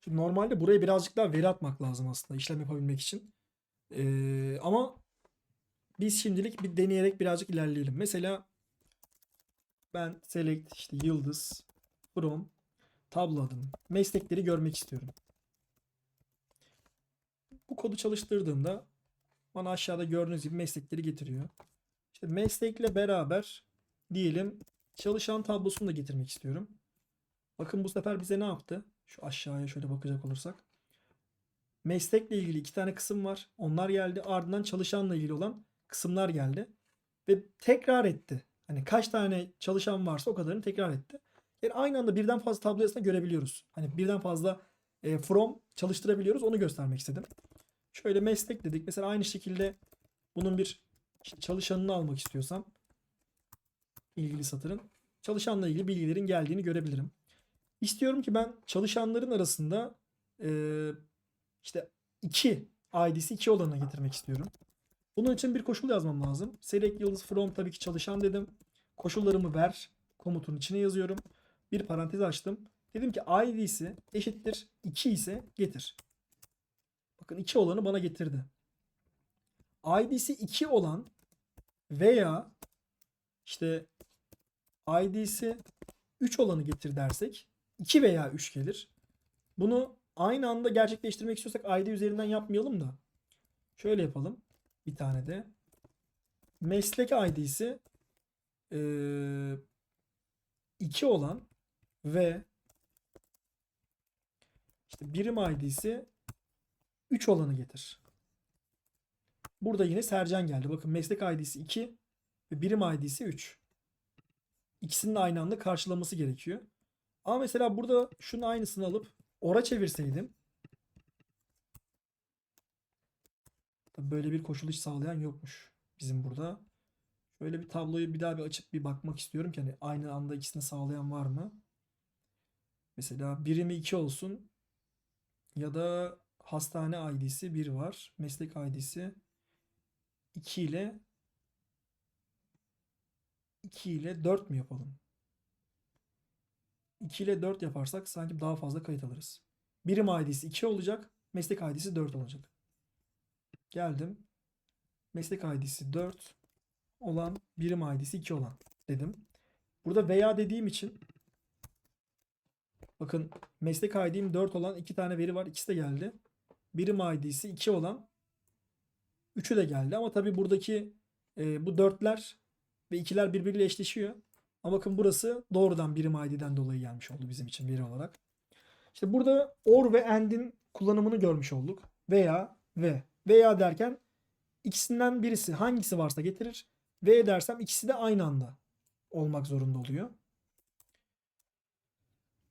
Şimdi normalde buraya birazcık daha veri atmak lazım aslında işlem yapabilmek için. Ee, ama biz şimdilik bir deneyerek birazcık ilerleyelim. Mesela ben select işte yıldız from tablo adım meslekleri görmek istiyorum. Bu kodu çalıştırdığımda bana aşağıda gördüğünüz gibi meslekleri getiriyor. İşte meslekle beraber diyelim çalışan tablosunu da getirmek istiyorum. Bakın bu sefer bize ne yaptı? Şu aşağıya şöyle bakacak olursak. Meslekle ilgili iki tane kısım var. Onlar geldi. Ardından çalışanla ilgili olan kısımlar geldi. Ve tekrar etti. Hani kaç tane çalışan varsa o kadarını tekrar etti. Yani aynı anda birden fazla tablo arasında görebiliyoruz. Hani birden fazla e, from çalıştırabiliyoruz. Onu göstermek istedim. Şöyle meslek dedik. Mesela aynı şekilde bunun bir çalışanını almak istiyorsam ilgili satırın çalışanla ilgili bilgilerin geldiğini görebilirim. İstiyorum ki ben çalışanların arasında e, işte 2 ID'si 2 olanına getirmek istiyorum. Bunun için bir koşul yazmam lazım. Select yıldız from tabii ki çalışan dedim. Koşullarımı ver komutun içine yazıyorum. Bir parantez açtım. Dedim ki ID'si eşittir 2 ise getir. Bakın 2 olanı bana getirdi. ID'si 2 olan veya işte ID'si 3 olanı getir dersek 2 veya 3 gelir. Bunu aynı anda gerçekleştirmek istiyorsak ID üzerinden yapmayalım da. Şöyle yapalım. Bir tane de. Meslek ID'si 2 olan ve işte birim ID'si 3 olanı getir. Burada yine Sercan geldi. Bakın meslek ID'si 2 ve birim ID'si 3. İkisinin aynı anda karşılaması gerekiyor. Ama mesela burada şunun aynısını alıp ora çevirseydim Tabii böyle bir koşul hiç sağlayan yokmuş bizim burada. Şöyle bir tabloyu bir daha bir açıp bir bakmak istiyorum ki hani aynı anda ikisini sağlayan var mı? Mesela birimi 2 olsun ya da hastane ID'si 1 var. Meslek ID'si 2 ile 2 ile 4 mü yapalım? 2 ile 4 yaparsak sanki daha fazla kayıt alırız. Birim ID'si 2 olacak. Meslek ID'si 4 olacak. Geldim. Meslek ID'si 4 olan birim ID'si 2 olan dedim. Burada veya dediğim için bakın meslek ID'm 4 olan iki tane veri var. İkisi de geldi. Birim ID'si 2 olan 3'ü de geldi. Ama tabii buradaki e, bu 4'ler ve 2'ler birbiriyle eşleşiyor. Ama bakın burası doğrudan birim ID'den dolayı gelmiş oldu bizim için veri olarak. İşte burada or ve and'in kullanımını görmüş olduk. Veya ve veya derken ikisinden birisi hangisi varsa getirir. Ve dersem ikisi de aynı anda olmak zorunda oluyor.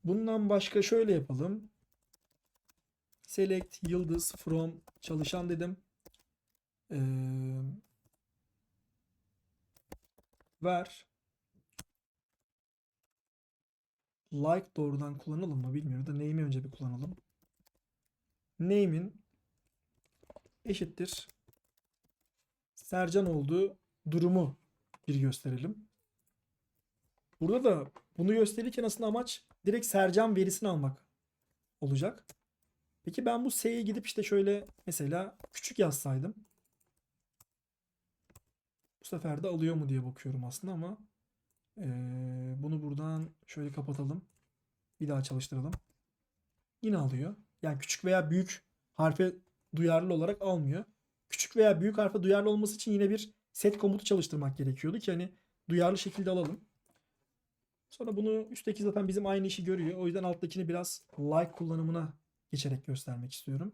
Bundan başka şöyle yapalım. Select yıldız from çalışan dedim. Ee, ver like doğrudan kullanalım mı bilmiyorum da name'i önce bir kullanalım. Name'in eşittir Sercan olduğu durumu bir gösterelim. Burada da bunu gösterirken aslında amaç direkt Sercan verisini almak olacak. Peki ben bu S'ye gidip işte şöyle mesela küçük yazsaydım. Bu sefer de alıyor mu diye bakıyorum aslında ama ee, bunu buradan şöyle kapatalım. Bir daha çalıştıralım. Yine alıyor. Yani küçük veya büyük harfe duyarlı olarak almıyor. Küçük veya büyük harfe duyarlı olması için yine bir set komutu çalıştırmak gerekiyordu ki hani duyarlı şekilde alalım. Sonra bunu üstteki zaten bizim aynı işi görüyor. O yüzden alttakini biraz like kullanımına geçerek göstermek istiyorum.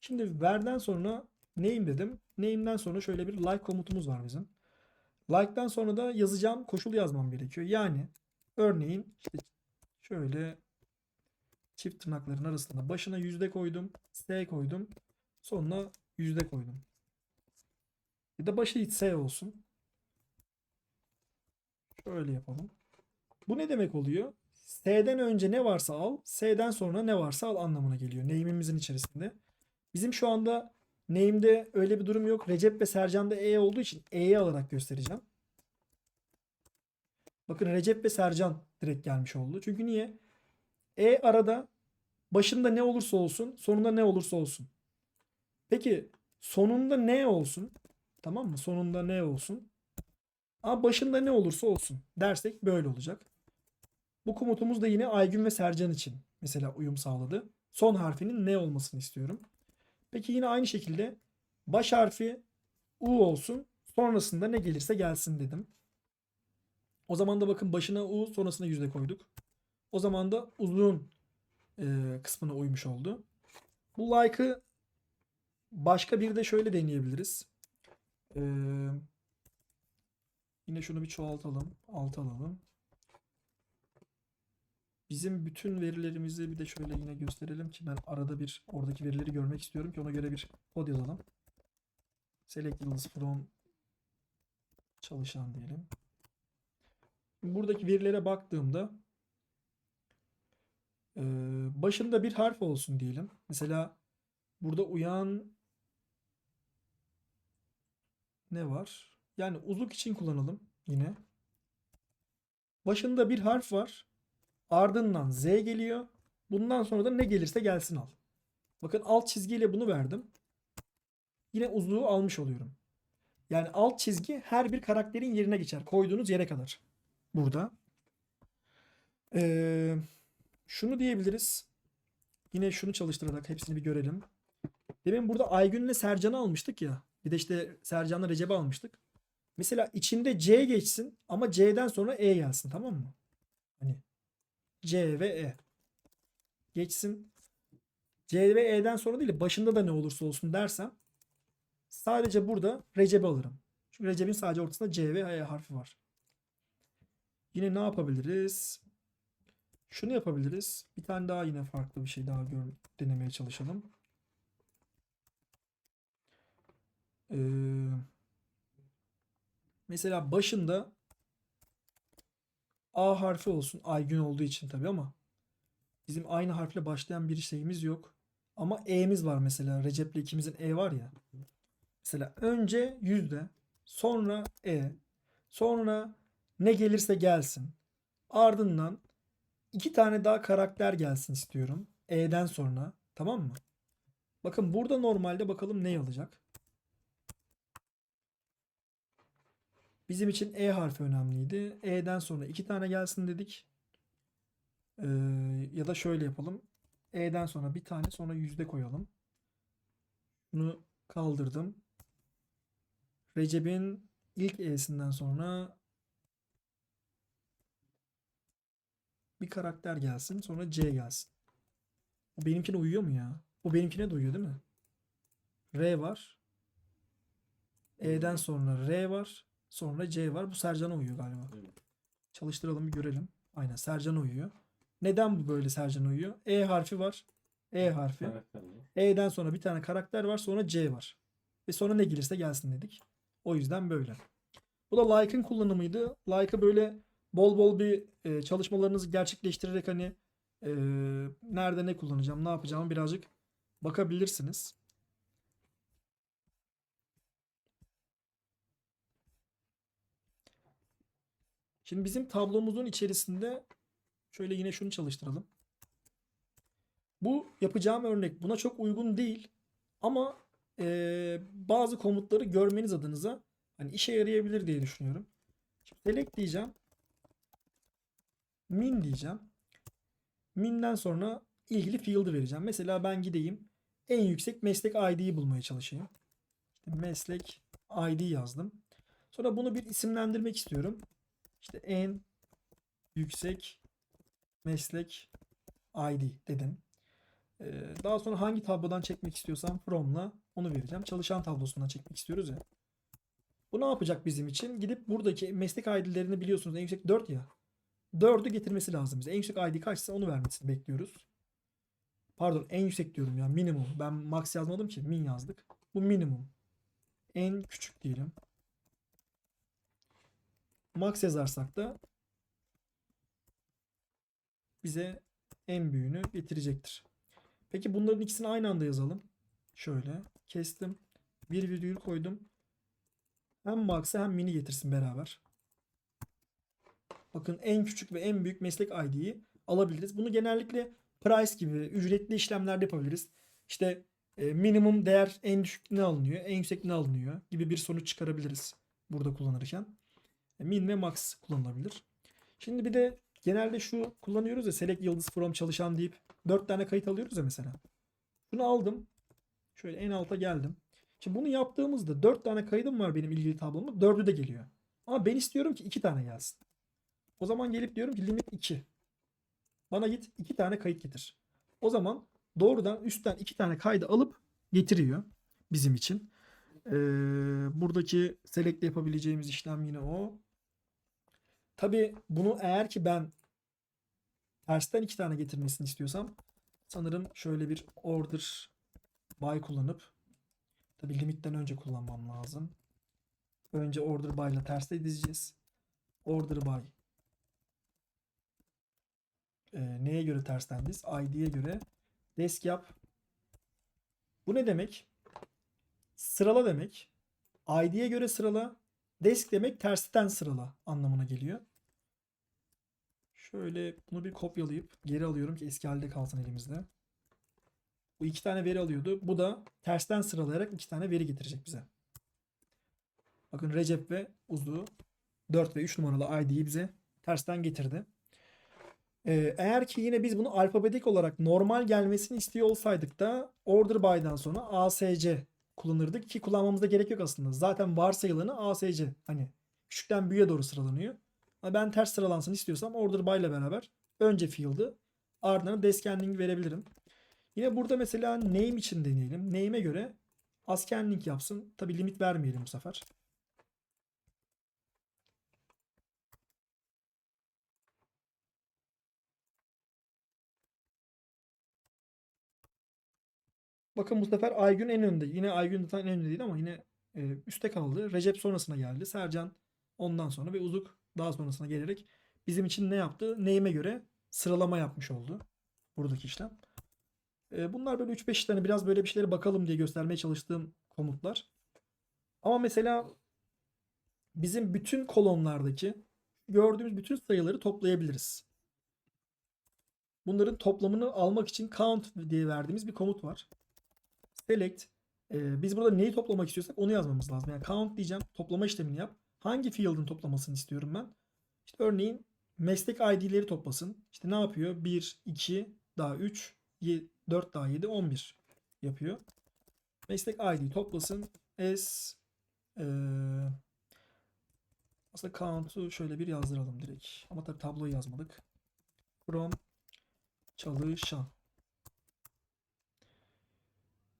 Şimdi verden sonra name dedim. Name'den sonra şöyle bir like komutumuz var bizim. Like'dan sonra da yazacağım koşul yazmam gerekiyor. Yani örneğin işte şöyle çift tırnakların arasında başına yüzde koydum. S koydum. Sonuna yüzde koydum. Ya da başı hiç S olsun. Şöyle yapalım. Bu ne demek oluyor? S'den önce ne varsa al, S'den sonra ne varsa al anlamına geliyor. Name'imizin içerisinde. Bizim şu anda name'de öyle bir durum yok. Recep ve Sercan'da E olduğu için E'yi alarak göstereceğim. Bakın Recep ve Sercan direkt gelmiş oldu. Çünkü niye? E arada başında ne olursa olsun, sonunda ne olursa olsun. Peki sonunda ne olsun? Tamam mı? Sonunda ne olsun? Ama başında ne olursa olsun dersek böyle olacak. Bu komutumuz da yine Aygün ve Sercan için mesela uyum sağladı. Son harfinin ne olmasını istiyorum. Peki yine aynı şekilde baş harfi U olsun. Sonrasında ne gelirse gelsin dedim. O zaman da bakın başına U sonrasına yüzde koyduk. O zaman da uzun e, kısmına uymuş oldu. Bu like'ı başka bir de şöyle deneyebiliriz. Ee, yine şunu bir çoğaltalım. Alt alalım. Bizim bütün verilerimizi bir de şöyle yine gösterelim ki ben arada bir oradaki verileri görmek istiyorum ki ona göre bir kod yazalım. Select yıldız from çalışan diyelim. Buradaki verilere baktığımda e, başında bir harf olsun diyelim. Mesela burada uyan ne var? Yani uzuk için kullanalım yine. Başında bir harf var. Ardından Z geliyor. Bundan sonra da ne gelirse gelsin al. Bakın alt çizgiyle bunu verdim. Yine uzluğu almış oluyorum. Yani alt çizgi her bir karakterin yerine geçer. Koyduğunuz yere kadar. Burada. Ee, şunu diyebiliriz. Yine şunu çalıştırarak hepsini bir görelim. Demin burada Aygün'le Sercan'ı almıştık ya. Bir de işte Sercan'la Recep'i almıştık. Mesela içinde C geçsin ama C'den sonra E gelsin tamam mı? C ve E. Geçsin. C ve E'den sonra değil de başında da ne olursa olsun dersem sadece burada Recep'i alırım. Çünkü Recep'in sadece ortasında C ve E harfi var. Yine ne yapabiliriz? Şunu yapabiliriz. Bir tane daha yine farklı bir şey daha gör denemeye çalışalım. Ee, mesela başında A harfi olsun. Aygün olduğu için tabii ama bizim aynı harfle başlayan bir şeyimiz yok. Ama E'miz var mesela. Recep'le ikimizin E var ya. Mesela önce yüzde, sonra E, sonra ne gelirse gelsin. Ardından iki tane daha karakter gelsin istiyorum. E'den sonra. Tamam mı? Bakın burada normalde bakalım ne alacak. Bizim için E harfi önemliydi. E'den sonra iki tane gelsin dedik. Ee, ya da şöyle yapalım. E'den sonra bir tane sonra yüzde koyalım. Bunu kaldırdım. Recep'in ilk E'sinden sonra bir karakter gelsin. Sonra C gelsin. Bu benimkine uyuyor mu ya? Bu benimkine de uyuyor değil mi? R var. E'den sonra R var. Sonra C var. Bu Sercan'a uyuyor galiba. Evet. Çalıştıralım bir görelim. Aynen Sercan'a uyuyor. Neden bu böyle Sercan'a uyuyor? E harfi var. E harfi. Karakterli. E'den sonra bir tane karakter var. Sonra C var. Ve sonra ne gelirse gelsin dedik. O yüzden böyle. Bu da like'ın kullanımıydı. Like'ı böyle bol bol bir e, çalışmalarınızı gerçekleştirerek hani e, nerede ne kullanacağım, ne yapacağımı birazcık bakabilirsiniz. Şimdi bizim tablomuzun içerisinde şöyle yine şunu çalıştıralım. Bu yapacağım örnek buna çok uygun değil ama eee, bazı komutları görmeniz adınıza hani işe yarayabilir diye düşünüyorum. Şimdi select diyeceğim. Min diyeceğim. Min'den sonra ilgili field'ı vereceğim. Mesela ben gideyim en yüksek meslek ID'yi bulmaya çalışayım. İşte meslek ID yazdım. Sonra bunu bir isimlendirmek istiyorum. İşte en yüksek meslek ID dedim. Ee, daha sonra hangi tablodan çekmek istiyorsam from'la onu vereceğim. Çalışan tablosundan çekmek istiyoruz ya. Bu ne yapacak bizim için? Gidip buradaki meslek ID'lerini biliyorsunuz en yüksek 4 ya. 4'ü getirmesi lazım bize. En yüksek ID kaçsa onu vermesini bekliyoruz. Pardon en yüksek diyorum ya minimum. Ben max yazmadım ki min yazdık. Bu minimum. En küçük diyelim. Max yazarsak da bize en büyüğünü getirecektir. Peki bunların ikisini aynı anda yazalım. Şöyle kestim. Bir virgül koydum. Hem max'ı hem mini getirsin beraber. Bakın en küçük ve en büyük meslek ID'yi alabiliriz. Bunu genellikle price gibi ücretli işlemler de yapabiliriz. İşte e, minimum değer en düşük ne alınıyor, en yüksek ne alınıyor gibi bir sonuç çıkarabiliriz burada kullanırken. Min ve max kullanılabilir. Şimdi bir de genelde şu kullanıyoruz ya select yıldız from çalışan deyip 4 tane kayıt alıyoruz ya mesela. Bunu aldım. Şöyle en alta geldim. Şimdi bunu yaptığımızda 4 tane kaydım var benim ilgili tablomda. 4'ü de geliyor. Ama ben istiyorum ki 2 tane gelsin. O zaman gelip diyorum ki limit 2. Bana git 2 tane kayıt getir. O zaman doğrudan üstten 2 tane kaydı alıp getiriyor bizim için. Ee, buradaki select yapabileceğimiz işlem yine o. Tabi bunu eğer ki ben tersten 2 tane getirmesini istiyorsam sanırım şöyle bir order by kullanıp tabi limitten önce kullanmam lazım. Önce order by ile terste dizeceğiz. Order by e, neye göre tersten diz? ID'ye göre desk yap. Bu ne demek? Sırala demek. ID'ye göre sırala. Desk demek tersten sırala anlamına geliyor. Şöyle bunu bir kopyalayıp geri alıyorum ki eski halde kalsın elimizde. Bu iki tane veri alıyordu. Bu da tersten sıralayarak iki tane veri getirecek bize. Bakın Recep ve Uzu 4 ve 3 numaralı ID'yi bize tersten getirdi. Ee, eğer ki yine biz bunu alfabetik olarak normal gelmesini istiyor olsaydık da order by'dan sonra ASC kullanırdık ki kullanmamıza gerek yok aslında. Zaten varsayılanı ASC hani küçükten büyüğe doğru sıralanıyor. Ama ben ters sıralansın istiyorsam order by ile beraber önce field'ı ardından descending verebilirim. Yine burada mesela name için deneyelim. Name'e göre ascending yapsın. Tabi limit vermeyelim bu sefer. Bakın bu sefer Aygün en önde. Yine Aygün zaten en önde değil ama yine e, üstte kaldı. Recep sonrasına geldi. Sercan ondan sonra ve Uzuk daha sonrasına gelerek bizim için ne yaptı? Neyime göre sıralama yapmış oldu. Buradaki işlem. E, bunlar böyle 3-5 tane biraz böyle bir şeylere bakalım diye göstermeye çalıştığım komutlar. Ama mesela bizim bütün kolonlardaki gördüğümüz bütün sayıları toplayabiliriz. Bunların toplamını almak için count diye verdiğimiz bir komut var select e, biz burada neyi toplamak istiyorsak onu yazmamız lazım. Yani count diyeceğim. Toplama işlemini yap. Hangi field'ın toplamasını istiyorum ben? İşte örneğin meslek ID'leri toplasın. İşte ne yapıyor? 1, 2, daha 3, 4 daha 7, 11 yapıyor. Meslek ID toplasın. S e, aslında count'u şöyle bir yazdıralım direkt. Ama tabii tabloyu yazmadık. From çalışan.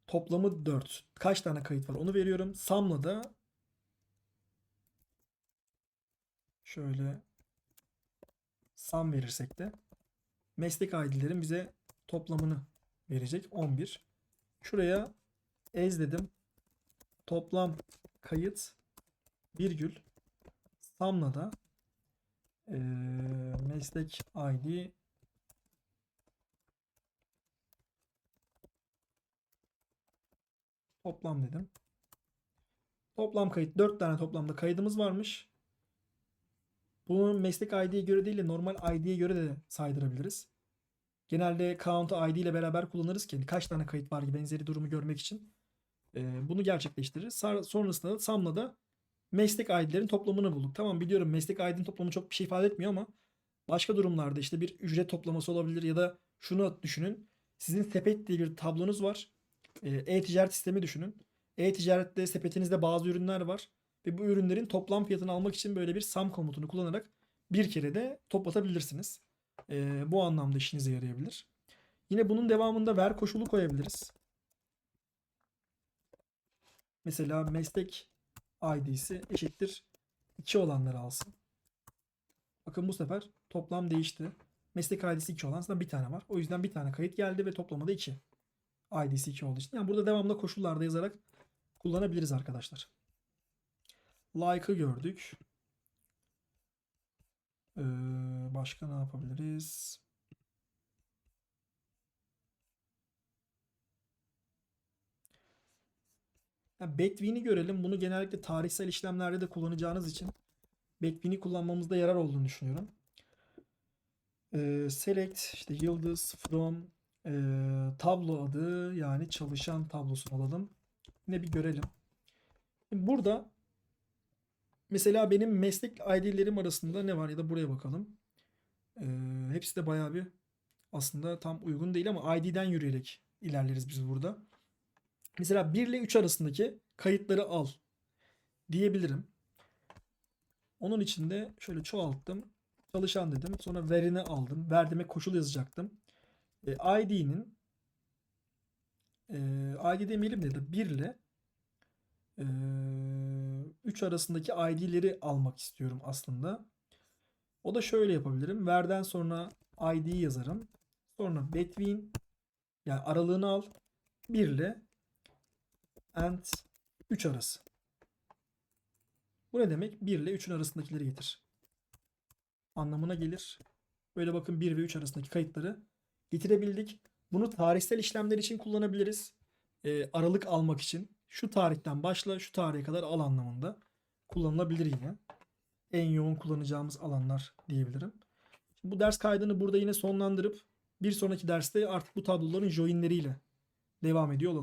Toplamı 4. Kaç tane kayıt var onu veriyorum. Sam'la da şöyle Sam verirsek de meslek ID'lerin bize toplamını verecek. 11. Şuraya ez dedim. Toplam kayıt virgül Sam'la da e, meslek ID Toplam dedim. Toplam kayıt 4 tane toplamda kaydımız varmış. Bunu meslek ID'ye göre değil de normal ID'ye göre de saydırabiliriz. Genelde count ID ile beraber kullanırız ki kaç tane kayıt var gibi benzeri durumu görmek için. Ee, bunu gerçekleştiririz. Sonrasında da SAM'la da meslek ID'lerin toplamını bulduk. Tamam biliyorum meslek ID'nin toplamı çok bir şey ifade etmiyor ama başka durumlarda işte bir ücret toplaması olabilir ya da şunu düşünün. Sizin sepet diye bir tablonuz var. Ee, e-ticaret sistemi düşünün. E-ticarette sepetinizde bazı ürünler var ve bu ürünlerin toplam fiyatını almak için böyle bir sum komutunu kullanarak bir kere de toplatabilirsiniz. Ee, bu anlamda işinize yarayabilir. Yine bunun devamında ver koşulu koyabiliriz. Mesela meslek ID'si eşittir 2 olanları alsın. Bakın bu sefer toplam değişti. Meslek ID'si 2 olan bir tane var. O yüzden bir tane kayıt geldi ve toplamı da 2. ID'si 2 olduğu için. Yani burada devamlı koşullarda yazarak kullanabiliriz arkadaşlar. Like'ı gördük. Ee, başka ne yapabiliriz? Yani Between'i görelim. Bunu genellikle tarihsel işlemlerde de kullanacağınız için Between'i kullanmamızda yarar olduğunu düşünüyorum. Ee, select işte yıldız from ee, tablo adı yani çalışan tablosunu alalım. Yine bir görelim. Şimdi burada mesela benim meslek ID'lerim arasında ne var ya da buraya bakalım. Ee, hepsi de bayağı bir aslında tam uygun değil ama ID'den yürüyerek ilerleriz biz burada. Mesela 1 ile 3 arasındaki kayıtları al diyebilirim. Onun için de şöyle çoğalttım. Çalışan dedim. Sonra verini aldım. Verdiğime koşul yazacaktım. E, ID'nin e, ID demeyelim de de 1 ile e, 3 arasındaki ID'leri almak istiyorum aslında. O da şöyle yapabilirim. Verden sonra ID'yi yazarım. Sonra between yani aralığını al. 1 ile and 3 arası. Bu ne demek? 1 ile 3'ün arasındakileri getir. Anlamına gelir. Böyle bakın 1 ve 3 arasındaki kayıtları getirebildik. Bunu tarihsel işlemler için kullanabiliriz. Ee, aralık almak için. Şu tarihten başla şu tarihe kadar al anlamında kullanılabilir yine. En yoğun kullanacağımız alanlar diyebilirim. Bu ders kaydını burada yine sonlandırıp bir sonraki derste artık bu tabloların joinleriyle devam ediyor olalım.